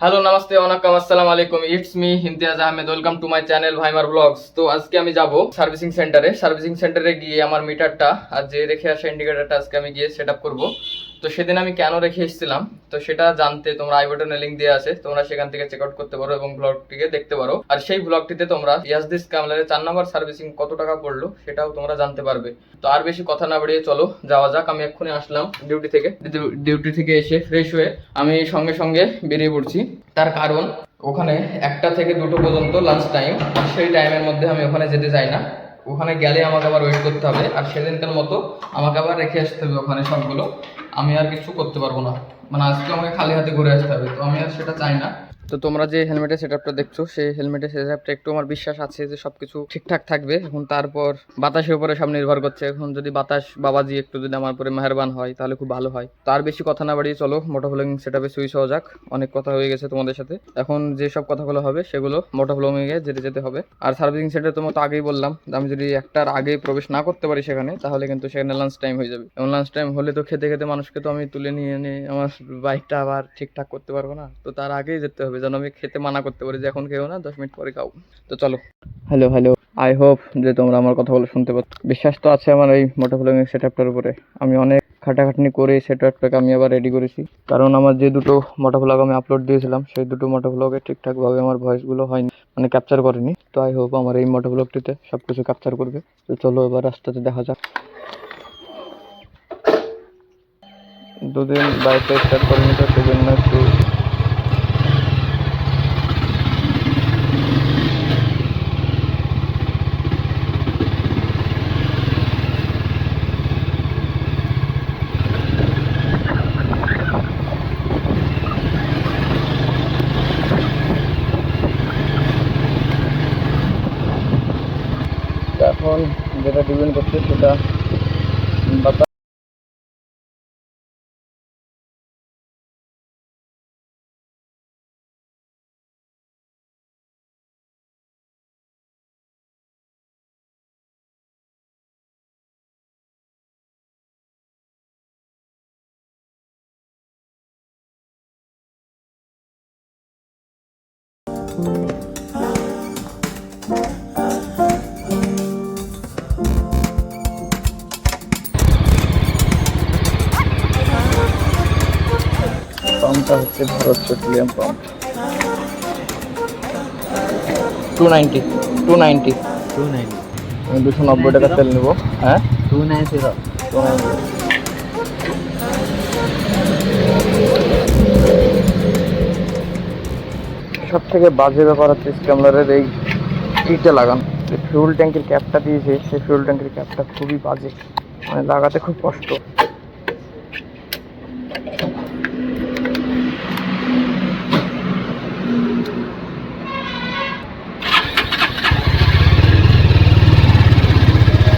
Hello namaste অনাকাম আসসালামু আলাইকুম it's me Imtiaz Ahmed welcome to my channel ভাইমার blogs তো আজকে আমি যাব সার্ভিসিং সেন্টারে সার্ভিসিং সেন্টারে গিয়ে আমার মিটারটা আর যে রেখে আসা ইন্ডিকেটারটা আজকে আমি গিয়ে সেট আপ করব। তো সেদিন আমি কেন রেখে এসেছিলাম, তো সেটা জানতে তোমরা আই বাটনে লিঙ্ক দেওয়া আছে, তোমরা সেখান থেকে চেক আউট করতে পারো এবং ব্লগটিকে দেখতে পারো। আর সেই ব্লগটিতে তোমরা ইয়াসদিস কামলারের চার নম্বর সার্ভিসিং কত টাকা পড়ল সেটাও তোমরা জানতে পারবে। তো আর বেশি কথা না বাড়িয়ে চলো, যাওয়া যাক, আমি এক্ষুনি আসলাম ডিউটি থেকে। ডিউটি থেকে এসে ফ্রেশ হয়ে আমি সঙ্গে সঙ্গে বেরিয়ে পড়ছি। তার কারণ, ওখানে একটা থেকে দুটো পর্যন্ত লাঞ্চ টাইম সেই টাইমের মধ্যে আমি ওখানে যেতে চাই না। ওখানে গেলে আমাকে আবার ওয়েট করতে হবে। আর সেদিনকার মতো আমাকে আবার রেখে আসতে হবে ওখানে সবগুলো। আমি আর কিছু করতে পারব না। মানে আজকে আমাকে খালি হাতে ঘুরে আসতে হবে। তো আমি আর সেটা চাই না। তো তোমরা যে হেলমেটের সেটআপটা দেখছ, সেই হেলমেটের সেটআপটা একটু আমার বিশ্বাস আছে যে সবকিছু ঠিকঠাক থাকবে। এখন তারপর বাতাসের উপরে সব নির্ভর করছে। এখন যদি বাতাস, বাবাজি একটু যদি আমার উপরে মেহরবান হয়, তাহলে খুব ভালো হয়। তার বেশি কথা না বাড়িয়ে চলো মোটো ভ্লগিং সেটআপে সুইচ হওয়া যাক। অনেক কথা হয়ে গেছে তোমাদের সাথে। এখন যে সব কথাগুলো হবে, সেগুলো মোটো ভ্লগিং এ যেতে যেতে হবে। আর সার্ভিসিং সেন্টার তোমার তো আগেই বললাম আমি যদি একটার আগে প্রবেশ না করতে পারি সেখানে, তাহলে কিন্তু সেখানে লাঞ্চ টাইম হয়ে যাবে। এবং লাঞ্চ টাইম হলে তো খেতে খেতে মানুষকে তো আমি তুলে নিয়ে এনে আমার বাইকটা আবার ঠিকঠাক করতে পারব না। তো তার আগেই যেতে হবে। যেন আমি খেতে মানা করতে পারি যে এখন খেও না, দশ মিনিট পরে খাও তো চলো। হ্যালো হ্যালো আই হোপ যে তোমরা আমার কথাগুলো শুনতে পাচ্ছ বিশ্বাস তো আছে আমার এই মোটো ভ্লগিং সেট আপটার উপরে। আমি অনেক খাটাখাটনি করে সেট আপটাকে আমি আবার রেডি করেছি। কারণ আমার যে দুটো মোটো ভ্লগ আমি আপলোড দিয়েছিলাম, সেই দুটো মোটো ভ্লগে ঠিকঠাকভাবে আমার ভয়েসগুলো হয়নি মানে ক্যাপচার করেনি। তো আই হোপ আমার এই মোটো ভ্লগটিতে সব কিছু ক্যাপচার করবে। তো চলো এবার রাস্তাতে দেখা যাক। দুদিন বাইকটা স্টার্ট করিনি তো সেই জন্য একটু তো এখন যেটা ডিপেন্ড করছে সেটা বাতা পাম্পটা হচ্ছে Bharat Petroleum pump. Two ninety two ninety two nine আমি দুশো নব্বই টাকা তেল নেব। হ্যাঁ? Two nine zero two ninety সব থেকে বাজে ব্যাপার হচ্ছে স্ক্যামলারের এই ইটে লাগানো। যে ফিউল ট্যাঙ্কের ক্যাপটা দিয়েছে সেই ফিউল ট্যাঙ্কের ক্যাপটা খুবই বাজে। মানে লাগাতে খুব কষ্ট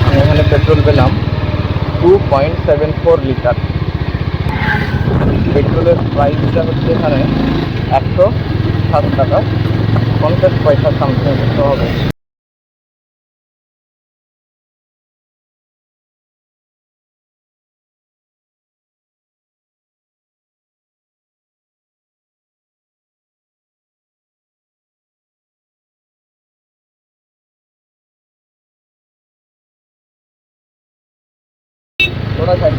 আমি এখানে পেট্রোল পেলাম two point seven four litre পেট্রোলের প্রাইসটা হচ্ছে এখানে একশো সাত টাকা। পঞ্চাশ পয়সা সামথিং হবে। थोड़ा साइड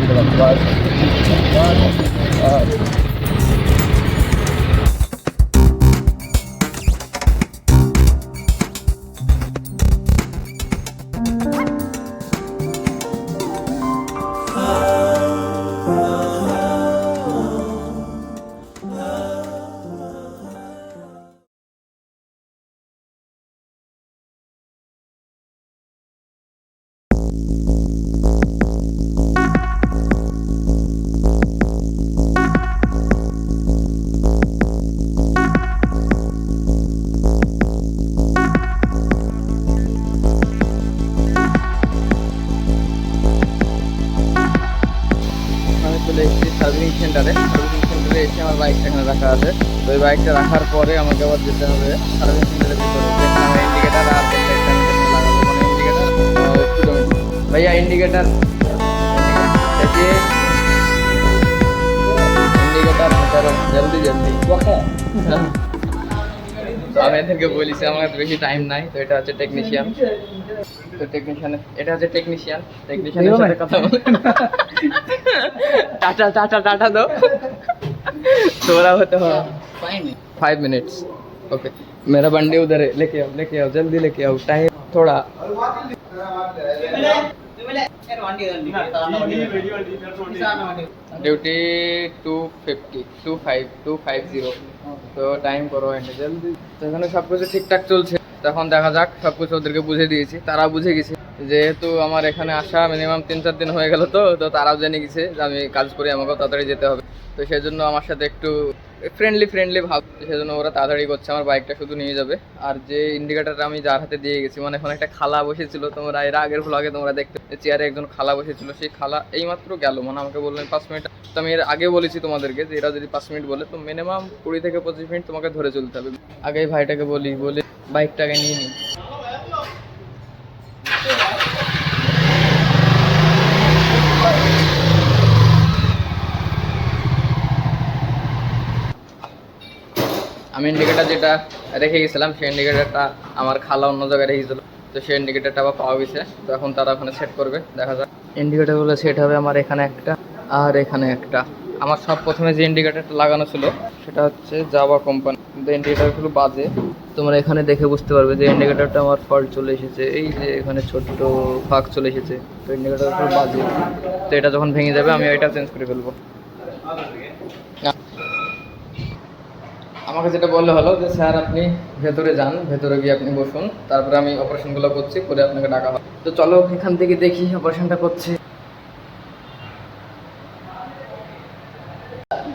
রাখা আছে। তো এই বাইকটা রাখার পরে আমাকে আবার যেতে হবে। সার্ভিসিং সেন্টারের ভিতরে। যেখানে ইন্ডিকেটার আর ভাইয়া ইন্ডিকেটার ইন্ডিকেটার জলদি জলদি। তো আমি এদেরকে বলেছি আমার বেশি টাইম নাই। তো এটা হচ্ছে টেকনিশিয়ান তো টেকনিশিয়ান এটা হচ্ছে টেকনিশিয়ান টেকনিশিয়ানের সাথে কথা বলে টাটা টাটা টাটা দো थोड़ा होता है फाइव मिनट्स ओके मेरा बंडी उधर है लेके आओ लेके आओ जल्दी लेके आओ टाइम थोड़ा duty two fifty two five two five zero তো টাইম করো এন্ড জলদি তো এখানে সব কিছু ঠিকঠাক চলছে তখন দেখা যাক সব কিছু ওদেরকে বুঝে দিয়েছি তারা বুঝে গেছে যেহেতু আমার এখানে আসা মিনিমাম তিন চার দিন হয়ে গেল তো তো তারাও জেনে গেছে যে আমি কাজ করি, আমাকেও তাড়াতাড়ি যেতে হবে। তো সেই জন্য আমার সাথে একটু ফ্রেন্ডলি ফ্রেন্ডলি ভাব। সেজন্য ওরা তাড়াতাড়ি করছে, আমার বাইকটা শুধু নিয়ে যাবে। আর যে ইন্ডিকেটারটা আমি যার হাতে দিয়ে গেছি মানে এখন একটা খালা বসেছিল, তোমরা এর আগের ভ্লগে তোমরা দেখতে চেয়ারে একজন খালা বসেছিল, সেই খালা এইমাত্র গেল মানে আমাকে বললেন, পাঁচ মিনিট তো আমি এর আগে বলেছি তোমাদেরকে যে এরা যদি পাঁচ মিনিট বলে, তো মিনিমাম কুড়ি থেকে পঁচিশ মিনিট তোমাকে ধরে চলতে হবে। আগে ভাইটাকে বলি, বলে বাইকটাকে নিয়ে নিই আমি ইন্ডিকেটার যেটা রেখে গেছিলাম, সেই ইন্ডিকেটারটা আমার খালা অন্য জায়গায় রেখেছিল তো সেই ইন্ডিকেটারটা আবার পাওয়া গেছে। তো এখন তারা ওখানে সেট করবে, দেখা যাক। ইন্ডিকেটারগুলো সেট হবে আমার এখানে একটা আর এখানে একটা। আমার সব প্রথমে যে ইন্ডিকেটারটা লাগানো ছিল, সেটা হচ্ছে জাভা কোম্পানি কিন্তু ইন্ডিকেটারগুলো বাজে। তোমরা এখানে দেখে বুঝতে পারবে যে ইন্ডিকেটারটা আমার ফল্ট চলে এসেছে। এই যে এখানে ছোট্ট ফাঁক চলে এসেছে। তো ইন্ডিকেটারগুলো বাজে। তো এটা যখন ভেঙে যাবে, আমি এটা চেঞ্জ করে ফেলব না আমাকে যেটা বললে হলো যে, স্যার, আপনি ভেতরে যান, ভেতরে গিয়ে আপনি বসুন। তারপরে আমি অপারেশনগুলো করছি করে আপনাকে ডাকা হয় তো চলো, এখান থেকে দেখি অপারেশনটা করছি।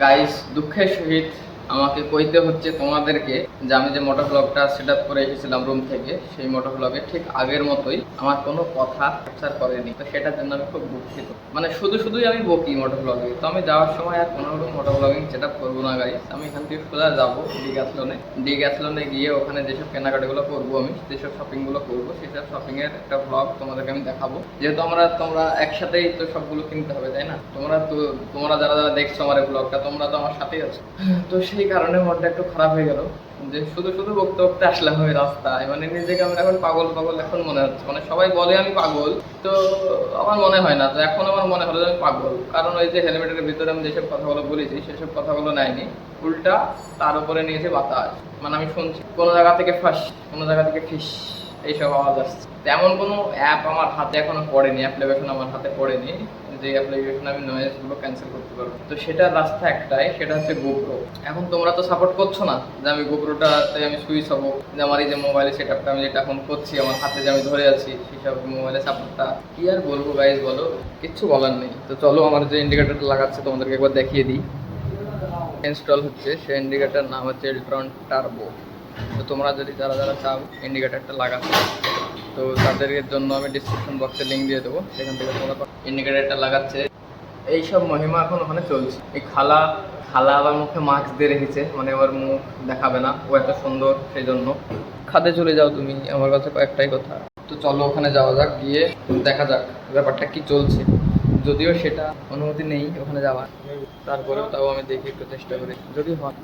গাইস দুঃখের সহিত আমাকে কইতে হচ্ছে তোমাদেরকে যে আমি যে মোটর ব্লগটা সেট আপ করে এসেছিলাম রুম থেকে, সেই মোটর ব্লগে ঠিক আগের মতোই আমার কোনো কথা ক্যাপচার করেনি। তো সেটার জন্য আমি খুব দুঃখিত। মানে শুধু শুধুই আমি বকি মোটর ব্লগে তো আমি যাওয়ার সময় আর কোনো রকম মোটর ব্লগিং সেট আপ করব না গাইস আমি এখান থেকে সোজা যাব ডি গ্যাথলনে ডি গ্যাথলনে গিয়ে ওখানে যেসব কেনাকাটাগুলো করব আমি, যেসব শপিংগুলো করব, সেসব শপিংয়ের একটা ব্লগ তোমাদেরকে আমি দেখাবো। যেহেতু আমরা, তোমরা একসাথেই তো সবগুলো কিনতে হবে, তাই না? তোমরা তো, তোমরা যারা যারা দেখছ আমার এই ব্লগটা তোমরা তো আমার সাথেই আছো। তো সেই কারণে মনটা একটু খারাপ হয়ে গেল। যে শুধু শুধু বকতে বকতে আসলাম ওই রাস্তায়। মানে নিজেকে আমার এখন পাগল পাগল এখন মনে হচ্ছে। মানে সবাই বলে আমি পাগল, তো আমার মনে হয় না। তো এখন আমার মনে হলো আমি পাগল। কারণ ওই যে হেলমেটের ভিতরে আমি যেসব কথাগুলো বলেছি, সেসব কথাগুলো নেয়নি। উল্টা তার উপরে নিয়েছে বাতাস। মানে আমি শুনছি, কোনো জায়গা থেকে ফাঁস, কোনো জায়গা থেকে ফিস, এইসব আওয়াজ আসছে। তেমন কোনো অ্যাপ আমার হাতে এখনও পড়েনি অ্যাপ্লিকেশন আমার হাতে পড়েনি। যে অ্যাপ্লিকেশন আমি নয়েজগুলো ক্যান্সেল করতে পারব। তো সেটার রাস্তা একটাই, সেটা হচ্ছে গোপ্রো এখন তোমরা তো সাপোর্ট করছ না যে আমি গোপ্রোটাতে আমি সুইচ হব, যে আমার এই যে মোবাইলে সেট আপটা আমি যেটা এখন করছি, আমার হাতে যে আমি ধরে আছি, সেসব মোবাইলে সাপোর্টটা কি আর বলব গাইজ বলো? কিচ্ছু বলার নেই। তো চলো আমার যে ইন্ডিকেটারটা লাগাচ্ছে, তোমাদেরকে একবার দেখিয়ে দিই। ইনস্টল হচ্ছে সেই ইন্ডিকেটার নাম হচ্ছে এলট্রন টার্বো তো তোমরা যদি যারা যারা চাও ইন্ডিকেটারটা লাগাতে তো তাদের জন্য আমি ডিসক্রিপশন বক্সে লিঙ্ক দিয়ে দেবো, সেখান থেকে তোমরা ইন্ডিকেটারটা লাগাচ্ছে। এইসব মহিমা এখন ওখানে চলছে। এই খালা খালা আবার মুখে মাস্ক দিয়ে রেখেছে মানে ওর মুখ দেখাবে না, ও এত সুন্দর সেই জন্য খাদে চলে যাও তুমি, আমার কাছে কয়েকটাই কথা। তো চলো ওখানে যাওয়া যাক, গিয়ে দেখা যাক ব্যাপারটা কি চলছে। যদিও সেটা অনুমতি নেই ওখানে যাওয়ার। তারপরেও তাও আমি দেখি একটু চেষ্টা করি, যদি হয়।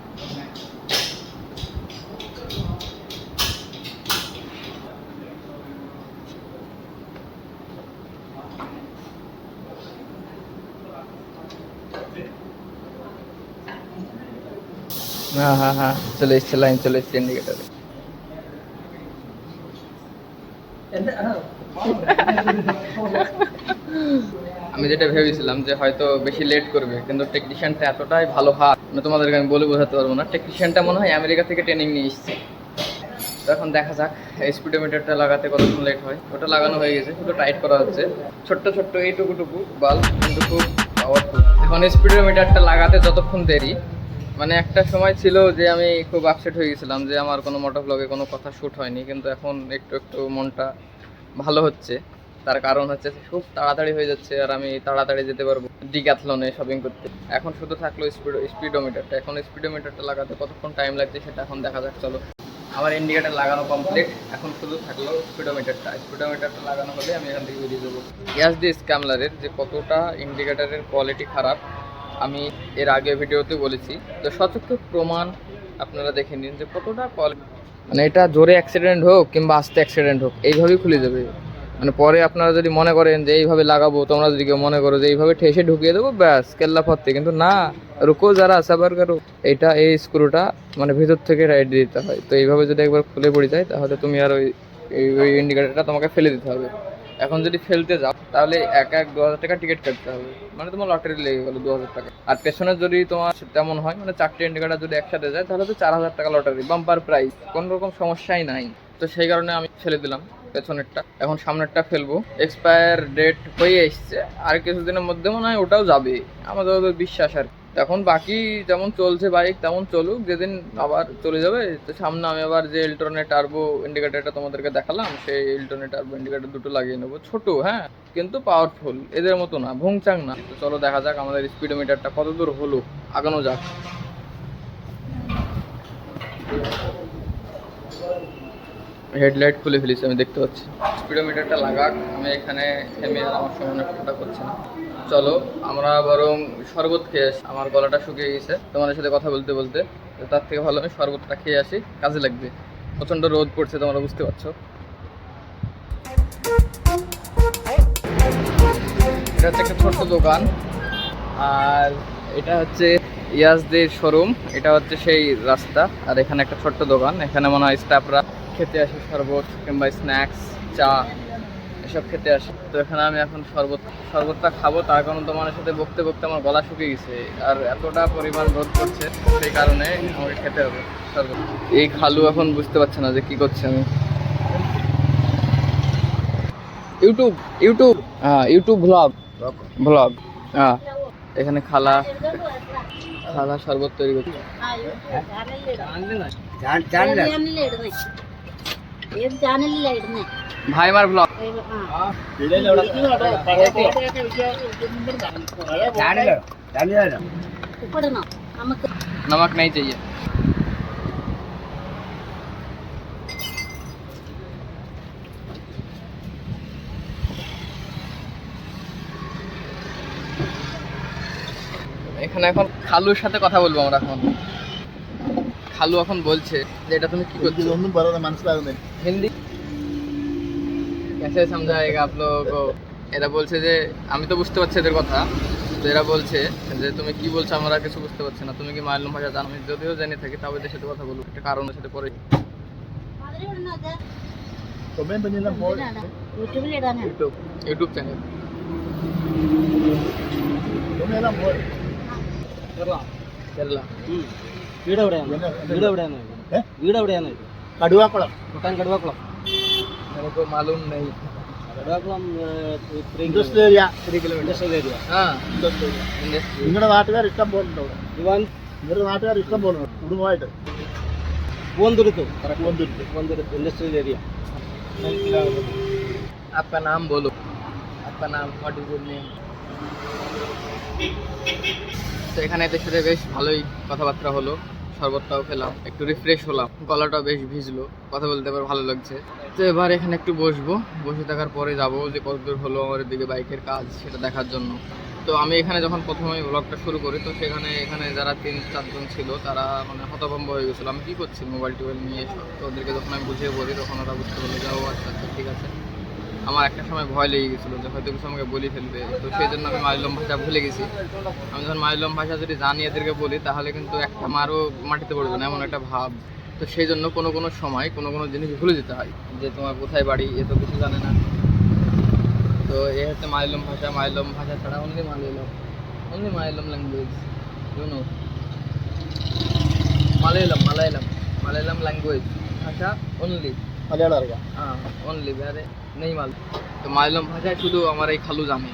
হ্যাঁ হ্যাঁ হ্যাঁ চলে এসছে লাইন চলে এসছে ইন্ডিকেটারে আমি যেটা ভেবেছিলাম যে হয়তো বেশি লেট করবে, কিন্তু টেকনিশিয়ানটা এতটাই ভালো হাত মানে তোমাদেরকে আমি বলে বোঝাতে পারব না। টেকনিশিয়ানটা মনে হয় আমেরিকা থেকে ট্রেনিং নিয়ে এসছে। তো এখন দেখা যাক স্পিডোমিটারটা লাগাতে কতক্ষণ লেট হয়। ওটা লাগানো হয়ে গেছে শুধু টাইট করা হচ্ছে। ছোট্ট ছোট্ট এইটুকু টুকু বাল্ব কিন্তু খুব পাওয়ারফুল এখন স্পিডোমিটারটা লাগাতে যতক্ষণ দেরি মানে একটা সময় ছিল যে আমি খুব আপসেট হয়ে গেছিলাম যে আমার কোনো মোটর ব্লগে কোনো কথা শ্যুট হয়নি, কিন্তু এখন একটু একটু মনটা ভালো হচ্ছে। তার কারণ হচ্ছে খুব তাড়াতাড়ি হয়ে যাচ্ছে আর আমি তাড়াতাড়ি যেতে পারব ডিক্যাথলনে শপিং করতে। এখন শুধু থাকল স্পিড স্পিডোমিটারটা এখন স্পিডোমিটারটা লাগাতে কতক্ষণ টাইম লাগছে সেটা এখন দেখা যাক, চলো। আমার ইন্ডিকেটার লাগানো কমপ্লিট এখন শুধু থাকল স্পিডোমিটারটা স্পিডোমিটারটা লাগানো হলে আমি এখান থেকে বেরিয়ে যাব। গ্যাস দি স্ক্যামলারের যে কতটা ইন্ডিকেটারের কোয়ালিটি খারাপ আমি এর আগে ভিডিওতে বলেছি, তো সচক্ষ প্রমাণ আপনারা দেখে নিন যে কতটা মানে এটা জোরে অ্যাক্সিডেন্ট হোক কিংবা আস্তে অ্যাক্সিডেন্ট হোক, এইভাবেই খুলে যাবে। মানে পরে আপনারা যদি মনে করেন যে এইভাবে লাগাবো, তোমরা যদি কেউ মনে করো যে এইভাবে ঠেসে ঢুকিয়ে দেবো, ব্যাস, কেল্লা ফত্তে কিন্তু না, রুকো যারা সাবার করো, এটা, এই স্ক্রুটা মানে ভিতর থেকে রাইট দিতে হয়। তো এইভাবে যদি একবার খুলে পড়ে যায়, তাহলে তুমি আর ওই ওই ইন্ডিকেটারটা তোমাকে ফেলে দিতে হবে। এখন যদি ফেলতে যাও, তাহলে এক এক দু হাজার টাকা টিকিট কাটতে হবে। মানে তোমার লটারি লেগে গেলো দু হাজার টাকা। আর পেছনে যদি তোমার তেমন হয় মানে চারটে ইন্ডিকেটার যদি একসাথে যায়, তাহলে তো চার হাজার টাকা লটারি বাম্পার প্রাইস কোনো রকম সমস্যাই নাই। তো সেই কারণে আমি ফেলে দিলাম পেছনেরটা। এখন সামনেরটা ফেলব। এক্সপায়ার ডেট হয়ে এসছে। আর কিছুদিনের মধ্যে মনে হয় ওটাও যাবে। আমাদের বিশ্বাস আর কি। এখন বাকি যেমন চলছে বাইক, তেমন চলুক, যেদিন আবার চলে যাবে, তো সামনে আমি আবার যে ইলট্রনের টার্বো ইন্ডিকেটারটা তোমাদেরকে দেখালাম, সেই ইলট্রনের টার্বো ইন্ডিকেটার দুটো লাগিয়ে নেব। ছোট হ্যাঁ কিন্তু পাওয়ারফুল এদের মতো না, ভুংচাং না। তো চলো দেখা যাক আমাদের স্পিডোমিটারটা কত দূর হলো, আগানো যাক। হেডলাইট খুলে ফেলেছি, আমি দেখতে পাচ্ছি। স্পিডোমিটারটা লাগাক, আমি এখানে থেমে আমার সঙ্গে ফোনটা করছে না। চলো, আমরা বরং শরবত খেয়ে আসি। আমার গলাটা শুকিয়ে গেছে। তোমাদের সাথে কথা বলতে বলতে, তার থেকে ভালো আমি শরবতটা খেয়ে আসি। কাজে লাগবে। প্রচণ্ড রোদ পড়ছে, তোমরা বুঝতে পারছ। এটা হচ্ছে একটা ছোট্ট দোকান। আর এটা হচ্ছে ইয়াসদের শোরুম। এটা হচ্ছে সেই রাস্তা। আর এখানে একটা ছোট্ট দোকান। এখানে মনে হয় স্টাফরা খেতে আসে শরবত কিংবা স্ন্যাক্স চা। এসব খেতে আসে। তো এখানে আমি এখন শরবত শরবতটা খাব। তার কারণ তোমার সাথে বকতে বকতে আমার গলা শুকিয়ে গেছে। আর এতটা পরিমাণ রোদ করছে সেই কারণে আমাকে খেতে হবে শরবত। এই খালু এখন বুঝতে পারছে না যে কি করছে আমি। YouTube YouTube. হ্যাঁ ইউটিউব ভ্লগ ভ্লগ হ্যাঁ। এখানে খালা খালা শরবত তৈরি করছে। হ্যাঁ? জানলে না। জানলে ভাইমার ব্লগ নমক নাই चाहिए ইয়ে। এখানে এখন খালুর সাথে কথা বলব আমরা এখন। খালু এখন বলছে যে এটা তুমি কি করছ? হিন্দি? कैसे समझाएगा आप लोगों को এরা বলছে যে আমি তো বুঝতে পারছি এদের কথা তো এরা বলছে যে তুমি কি বলছো আমরা কিছু বুঝতে পারছি না তুমি কি মায়ালম ভাষা জানো আমি যদিও জেনে থাকি তাও এদের সাথে কথা বলবো একটা কারণের সাথে পরে തൊമ്മയും പെണ്ണെല്ലാം പോയി യൂട്യൂബിൽ ഇടാനാണ് ইউটিউব ইউটিউব চ্যানেল തൊമ്മയെല്ലാം പോയി കേരള വീട് എവിടെയാണ് എന്നെ- വീട് എവിടെയാണ് ഏ? വീട് എവിടെയാണ് കടുവാക്കുളം കുട്ടാൻ കടുവാക്കുളം मेरे को मालूम नहीं Kaduvakkulam three industrial area industrial area हाँ ഇൻഡസ്ട്രിയൽ ഏരിയ इंडस्ट्री നിങ്ങളുടെ നാട്ടുകാർ ഇഷ്ടം പോലുണ്ട് അവിടെ ദിവാൻ നിങ്ങളുടെ നാട്ടുകാർ ഇഷ്ടം പോലുണ്ട് കുടുംബമായിട്ട് പൂവന്തുരുത്ത് പൂവന്തുരുത്ത് പൂവന്തുരുത്ത് ഇൻഡസ്ട്രിയൽ ഏരിയ आपका नाम बोलो आपका नाम व्हाट इज योर नेम তো এখানে এদের সাথে বেশ ভালোই কথাবার্তা হলো শরবতটাও খেলাম, একটু রিফ্রেশ হলাম, গলাটাও বেশ ভিজলো, কথা বলতে এবার ভালো লাগছে। তো এবার এখানে একটু বসবো, বসে থাকার পরে যাব যে কতদূর হলো আমার দিকে বাইকের কাজ, সেটা দেখার জন্য। তো আমি এখানে যখন প্রথমে ব্লগটা শুরু করি, তো সেখানে, এখানে যারা তিন চারজন ছিল, তারা মানে হতভম্ব হয়ে গেছিল। আমি কী করছি মোবাইল টোবাইল নিয়ে তো ওদেরকে যখন আমি বুঝিয়ে বলি, তখন ওরা বুঝতে পারল যে, ও আচ্ছা আচ্ছা ঠিক আছে। আমার একটা সময় ভয় লেগে গেছিলো যে হয়তো কিছু আমাকে বলি ফেলবে তো সেই জন্য আমি মাইলম ভাষা ভুলে গেছি আমি যখন মাইলম ভাষা যদি জানি এদেরকে বলি তাহলে কিন্তু একটা মারও মাটিতে পড়বে না এমন একটা ভাব তো সেই জন্য কোনো কোনো সময় কোনো কোনো জিনিস ভুলে যেতে হয় যে তোমার কোথায় বাড়ি এ তো কিছু জানে না তো এ হচ্ছে মাইলম ভাষা মাইলম ভাষা ছাড়া only Malayalam only Malayalam language you know Malayalam Malayalam Malayalam language ভাষা অনলি മലയാളം അറിയാം হ্যাঁ অনলি বেড়ে নেই মাল তো মালয়ালম ভাষায় শুধু আমার এই খালু জানে।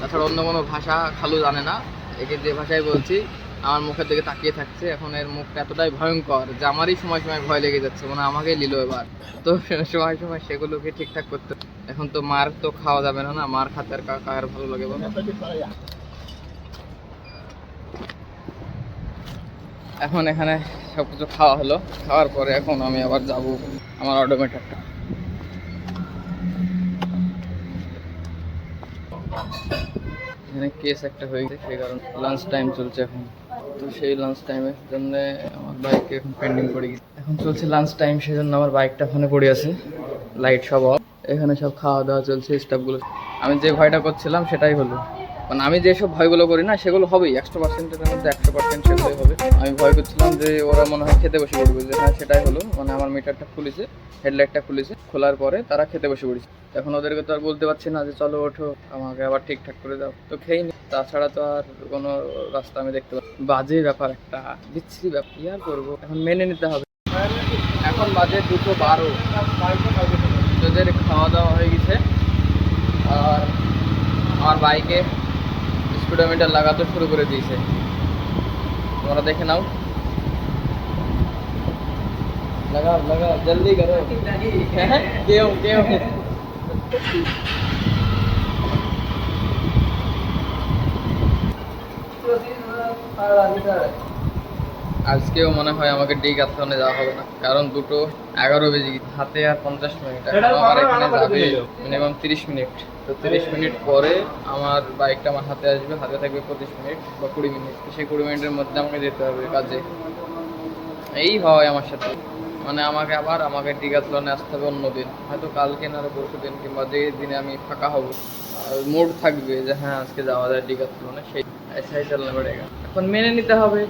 তাছাড়া অন্য কোনো ভাষা খালু জানে না। একে যে ভাষায় বলছি, আমার মুখের দিকে তাকিয়ে থাকছে। এখন এর মুখটা এতটাই ভয়ঙ্কর যে আমারই সময় সময় ভয় লেগে যাচ্ছে মানে আমাকেই নিল এবার। তো সময় সময় সেগুলোকে ঠিকঠাক করতে এখন তো মার তো খাওয়া যাবে না না? মার খাতে আর কার ভালো লাগে বলো? এখন এখানে সব কিছু খাওয়া হলো। খাওয়ার পরে এখন আমি আবার যাব আমার অটোমেটারটা এখানে কেস একটা হয়ে গেছে সেই কারণে লাঞ্চ টাইম চলছে এখন। তো সেই লাঞ্চ টাইমের জন্য আমার বাইক এখন পেন্ডিং পড়ে গেছে। এখন চলছে লাঞ্চ টাইম সেই জন্য আমার বাইকটা ফোনে পড়ে আছে। লাইট সব অফ এখানে সব খাওয়া দাওয়া চলছে স্টাফগুলো আমি যে ভয়টা করছিলাম, সেটাই হলো। মানে আমি যেসব ভয়গুলো করি না, সেগুলো হবেই। একশো পার্সেন্টের মধ্যে একশো পার্সেন্ট সেগুলোই হবে। আমি ভয় করছিলাম যে ওরা মনে হয় খেতে বসে পড়বে। যে হ্যাঁ সেটাই হলো। মানে আমার মিটারটা খুলেছে, হেডলাইটটা খুলেছে। খোলার পরে তারা খেতে বসে পড়েছে। এখন ওদেরকে তো আর বলতে পারছি না যে, চলো, ওঠো। আমাকে আবার ঠিকঠাক করে দাও। তো খেয়ে নি। তাছাড়া তো আর কোনো রাস্তা আমি দেখতে পাচ্ছি বাজে ব্যাপার একটা। বিচ্ছিরি ব্যাপার। কি আর করব? এখন মেনে নিতে হবে। এখন বাজে দুটো বারো। তোদের খাওয়া দাওয়া হয়ে গেছে। আর আমার বাইকে স্পিডোমিটার লাগাতে শুরু করে দিয়েছে। তোমরা দেখে নাও। লাগাও লাগাও, জলদি করো। হ্যাঁ কেউ কেউ। আজকেও মনে হয় আমাকে ডিগ আথনে যাওয়া হবে না। কারণ দুটো এগারো বেজে হাতে আর পঞ্চাশ মিনিট। এখন আমার এখানে যাবে মিনিমাম তিরিশ মিনিট। তো তিরিশ মিনিট পরে আমার বাইকটা আমার হাতে আসবে হাতে থাকবে পঁচিশ মিনিট বা কুড়ি মিনিট। তো সেই কুড়ি মিনিটের মধ্যে আমাকে যেতে হবে কাজে। এই হয় আমার সাথে। মানে আমাকে আবার আমাকে ডিগাথলনে আসতে হবে অন্য দিন। হয়তো কালকে না পরশু দিন কিংবা যে দিনে আমি ফাঁকা হব মোড থাকবে যে হ্যাঁ আজকে যাওয়া যায় ডিগাথলনে সেই এসাই চালনা বেড়েগা এখন মেনে নিতে হবে।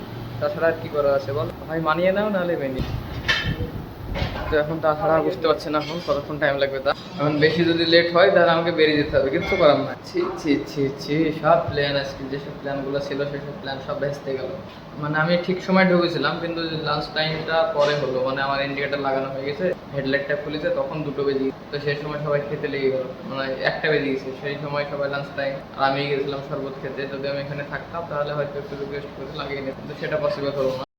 তাছাড়া আর কি করার আছে বল ভাই মানিয়ে নাও নাহলে মেনে। তো এখন তাছাড়া বুঝতে না এখন, কতক্ষণ টাইম লাগবে তা এখন বেশি যদি লেট হয়, তাহলে আমাকে বেরিয়ে যেতে হবে করার না ছি ছি ছি ছি, সব প্ল্যান আজকে, যেসব প্ল্যানগুলো ছিল, সেসব প্ল্যান সব গেল। মানে আমি ঠিক সময় ঢুকেছিলাম, কিন্তু লাঞ্চ টাইমটা পরে হলো মানে আমার ইন্ডিকেটার লাগানো হয়ে গেছে হেডলাইটটা খুলেছে, তখন দুটো বেজে। তো সেই সময় সবাই খেতে লেগে গেল মানে একটা বেজে গেছে, সেই সময় সবাই লাঞ্চ টাইম আর আমি গেছিলাম শরবত খেতে, যদি আমি এখানে থাকতাম, তাহলে হয়তো একটু রিকোয়েস্ট করে লাগিয়ে নিতাম, কিন্তু সেটা পসিবল হলো না।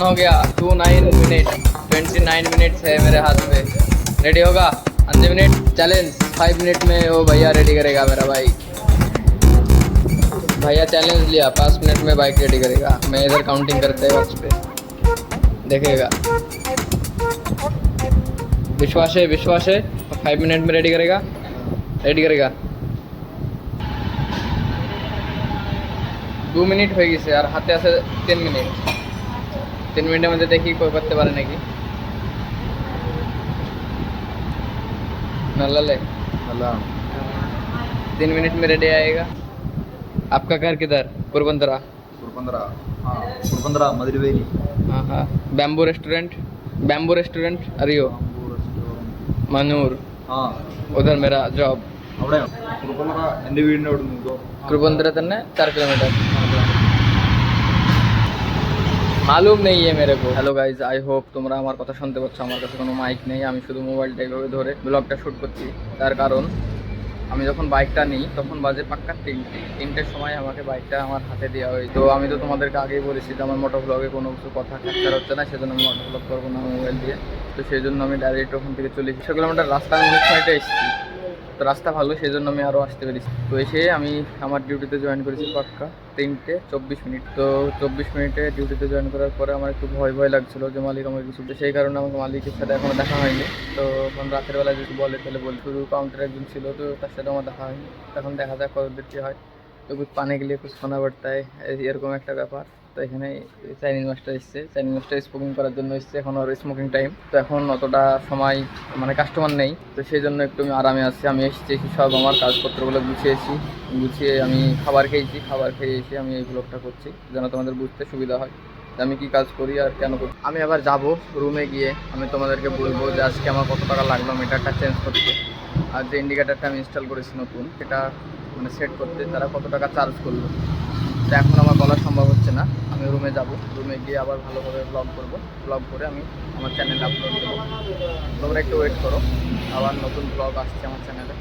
डाउन हो गया। Two nine minute, twenty nine minutes है मेरे हाथ में। रेडी होगा? अनलिमिटेड चैलेंज फाइव मिनट में वो भैया रेडी करेगा मेरा भाई। भैया चैलेंज लिया, पाँच मिनट में बाइक रेडी करेगा। मैं इधर काउंटिंग करते उस पर देखेगा विश्वास है विश्वास है। फाइव मिनट में रेडी करेगा। रेडी करेगा। दो मिनट होगी से यार हाथ से तीन मिनट তিন মিনিটের মধ্যে দেখি কই করতে পারে নাকি नल्ला तीन मिनट में रेडी आएगा आपका घर किधर पुरबंदरा കുറുപ്പന്തറ മധുരവേലി हाँ हाँ bamboo restaurant bamboo restaurant अरियो Manur ആ उधर मेरा जॉब അവിടെ കുറുപ്പന്തറ എൻ്റെ വീടിൻ്റെ അവിടെ നിന്ന് कुरबंदरा तन्ने चार किलोमीटर মালুম নেই এ মেরে হ্যালো গাইজ আই হোপ তোমরা আমার কথা শুনতে পাচ্ছ। আমার কাছে কোনো মাইক নেই, আমি শুধু মোবাইলটা এইভাবে ধরে ব্লগটা শ্যুট করছি। তার কারণ, আমি যখন বাইকটা নিই, তখন বাজে পাক্কা তিনটে। তিনটের সময় আমাকে বাইকটা আমার হাতে দেওয়া হয়েছে। তো আমি তো তোমাদেরকে আগেই বলেছি যে আমার মোটো ব্লগে কোনো কিছু কথা ক্যাপচার হচ্ছে না, সেজন্য আমি মোটো ব্লগ করব না মোবাইল দিয়ে। তো সেই জন্য আমি ডাইরেক্ট ওখান থেকে চলে কিলোমিটার রাস্তা আমি অনেক সময়টা এসেছি। তো রাস্তা ভালো সেই জন্য আমি আরও আসতে পেরেছি। তো এসে আমি আমার ডিউটিতে জয়েন করেছি পাক্কা তিনটে, চব্বিশ মিনিট। তো চব্বিশ মিনিটে ডিউটিতে জয়েন করার পরে আমার একটু ভয় ভয় লাগছিল যে মালিক আমার কিছু সেই কারণে আমাকে মালিকের সাথে এখনও দেখা হয়নি। তো এখন রাতের বেলা যদি বলে তাহলে বল। শুধু কাউন্টার একজন ছিল তো তার সাথে আমার দেখা হয়নি। এখন দেখা যাক কতদূর কী হয়। তো পানে গেলে খুব শোনা বার্তায় এরকম একটা ব্যাপার। তো এখানে চাইনিজ মাস্টার এসছে। চাইনিজ মাস্টার স্মোকিং করার জন্য এসছে। এখন ওর স্মোকিং টাইম তো এখন অতটা সময় মানে কাস্টমার নেই। তো সেই জন্য একটু আমি আরামে আছি। আমি এসেছি, এসে সব আমার কাগজপত্রগুলো গুছিয়েছি গুছিয়ে আমি খাবার খেয়েছি। খাবার খেয়ে এসে আমি এই ব্লগটা করছি, যেন তোমাদের বুঝতে সুবিধা হয় আমি কি কাজ করি আর কেন করি। আমি আবার যাব রুমে গিয়ে। আমি তোমাদেরকে বলব যে আজকে আমার কত টাকা লাগল মিটারটা চেঞ্জ করতে। আর যে ইন্ডিকেটারটা আমি ইনস্টল করেছি নতুন, সেটা মানে সেট করতে তারা কত টাকা চার্জ করল। তো এখন আমার বলা সম্ভব হচ্ছে না। আমি রুমে যাব। রুমে গিয়ে আবার ভালোভাবে ব্লগ করব। ব্লগ করে আমি আমার চ্যানেলে আপলোড দেবো। তোমরা একটু ওয়েট করো। আবার নতুন ব্লগ আসছে আমার চ্যানেলে